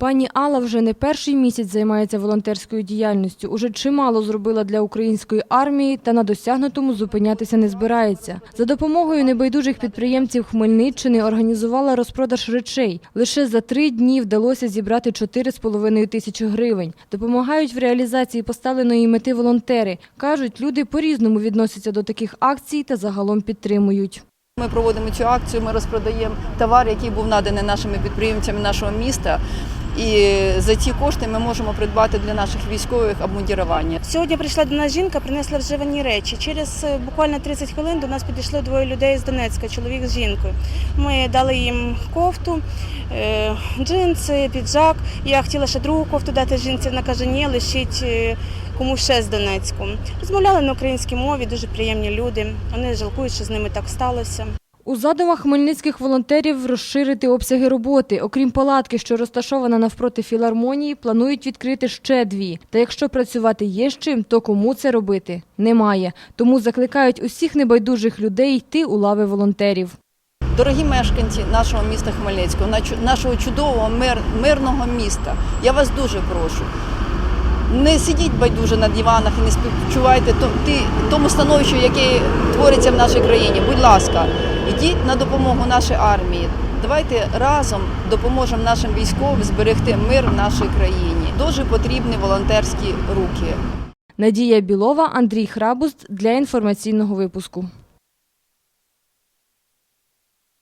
Пані Алла вже не перший місяць займається волонтерською діяльністю. Уже чимало зробила для української армії та на досягнутому зупинятися не збирається. За допомогою небайдужих підприємців Хмельниччини організувала розпродаж речей. Лише за три дні вдалося зібрати 4,5 тисячі гривень. Допомагають в реалізації поставленої мети волонтери. Кажуть, люди по-різному відносяться до таких акцій та загалом підтримують. Ми проводимо цю акцію, ми розпродаємо товар, який був наданий нашими підприємцями нашого міста. І за ці кошти ми можемо придбати для наших військових обмундірування. Сьогодні прийшла до нас жінка, принесла вживані речі. Через е, буквально 30 хвилин до нас підійшли двоє людей з Донецька, чоловік з жінкою. Ми дали їм кофту, е, джинси, піджак. Я хотіла ще другу кофту дати жінці. Вона каже, ні, лишіть е, комусь ще з Донецьку. Розмовляли на українській мові, дуже приємні люди. Вони жалкують, що з ними так сталося. У задумах хмельницьких волонтерів розширити обсяги роботи. Окрім палатки, що розташована навпроти філармонії, планують відкрити ще дві. Та якщо працювати є з чим, то кому це робити? Немає. Тому закликають усіх небайдужих людей йти у лави волонтерів. Дорогі мешканці нашого міста Хмельницького, нашого чудового мир, мирного міста, я вас дуже прошу. Не сидіть байдуже на диванах і не співчувайте тому становищу, яке твориться в нашій країні. Будь ласка, йдіть на допомогу нашій армії. Давайте разом допоможемо нашим військовим зберегти мир в нашій країні. Дуже потрібні волонтерські руки. Надія Білова, Андрій Храбуст для інформаційного випуску.